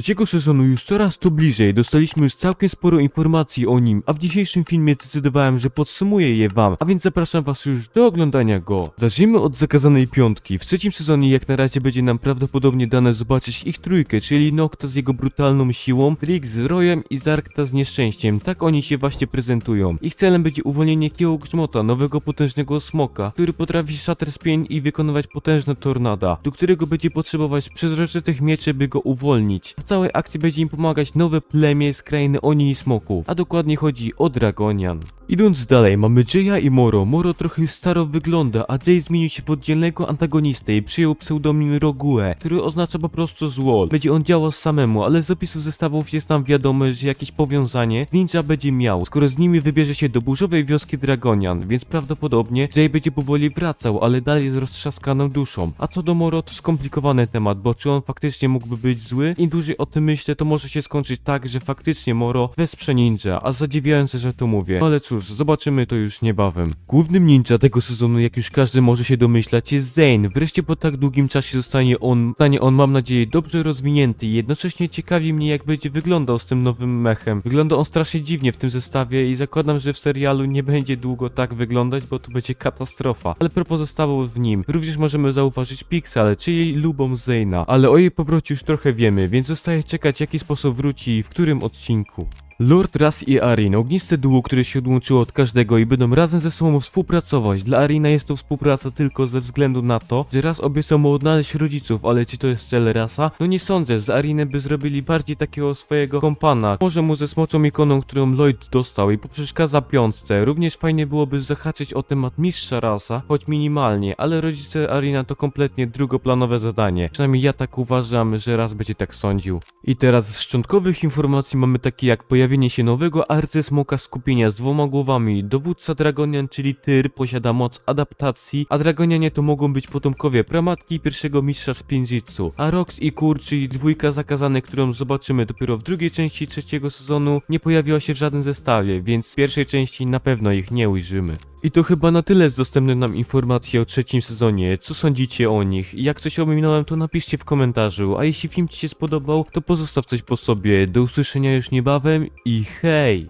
Trzeciego sezonu już coraz to bliżej, dostaliśmy już całkiem sporo informacji o nim, a w dzisiejszym filmie zdecydowałem, że podsumuję je wam, a więc zapraszam was już do oglądania go. Zacznijmy od zakazanej piątki. W trzecim sezonie jak na razie będzie nam prawdopodobnie dane zobaczyć ich trójkę, czyli Nocta z jego brutalną siłą, Rick z Royem i Zarkta z nieszczęściem. Tak oni się właśnie prezentują. Ich celem będzie uwolnienie Kieł Grzmota, nowego potężnego smoka, który potrafi shatter spień i wykonywać potężne tornada, do którego będzie potrzebować przezroczystych mieczy, by go uwolnić. Całej akcji będzie im pomagać nowe plemię z krainy Oni i Smoków, a dokładnie chodzi o Dragonian. Idąc dalej, mamy Jaya i Moro. Moro trochę już staro wygląda, a Jay zmienił się w oddzielnego antagonistę i przyjął pseudonim Rogue, który oznacza po prostu zło. Będzie on działał samemu, ale z opisu zestawów jest nam wiadome, że jakieś powiązanie z ninja będzie miał, skoro z nimi wybierze się do burzowej wioski Dragonian, więc prawdopodobnie Jay będzie powoli wracał, ale dalej z roztrzaskaną duszą. A co do Moro, to skomplikowany temat, bo czy on faktycznie mógłby być zły? Im dłużej o tym myślę, to może się skończyć tak, że faktycznie Moro wesprze ninja, a zadziwiające, że to mówię. No ale cóż, zobaczymy to już niebawem. Głównym ninja tego sezonu, jak już każdy może się domyślać, jest Zane. Wreszcie po tak długim czasie zostanie on, zostanie on, mam nadzieję, dobrze rozwinięty jednocześnie ciekawi mnie, jak będzie wyglądał z tym nowym mechem. Wygląda on strasznie dziwnie w tym zestawie i zakładam, że w serialu nie będzie długo tak wyglądać, bo to będzie katastrofa. Ale propos zestawów w nim, również możemy zauważyć Pixel, czyli lubą Zane'a, ale o jej powrocie już trochę wiemy, więc zostaje czekać, jaki sposób wróci i w którym odcinku. Lord Ras i Arin, ogniste duo, które się odłączyło od każdego i będą razem ze sobą współpracować. Dla Arina jest to współpraca tylko ze względu na to, że Ras obiecał mu odnaleźć rodziców, ale czy to jest cel Rasa? No nie sądzę, z Arinem by zrobili bardziej takiego swojego kompana. Może mu ze smoczą ikoną, którą Lloyd dostał i poprzeszkadza piątce. Również fajnie byłoby zahaczyć o temat mistrza Rasa, choć minimalnie, ale rodzice Arina to kompletnie drugoplanowe zadanie. Przynajmniej ja tak uważam, że Ras będzie tak sądził. I teraz z szczątkowych informacji mamy takie jak pojawienie się nowego arcysmoka skupienia z dwoma głowami. Dowódca Dragonian, czyli Tyr, posiada moc adaptacji, a Dragonianie to mogą być potomkowie pramatki pierwszego mistrza Spinjitsu. A Rox i Kur, czyli dwójka zakazanych, którą zobaczymy dopiero w drugiej części trzeciego sezonu, nie pojawiła się w żadnym zestawie, więc w pierwszej części na pewno ich nie ujrzymy. I to chyba na tyle z dostępnych nam informacji o trzecim sezonie. Co sądzicie o nich? Jak coś ominąłem, to napiszcie w komentarzu. A jeśli film Ci się spodobał, to pozostaw coś po sobie. Do usłyszenia już niebawem i hej!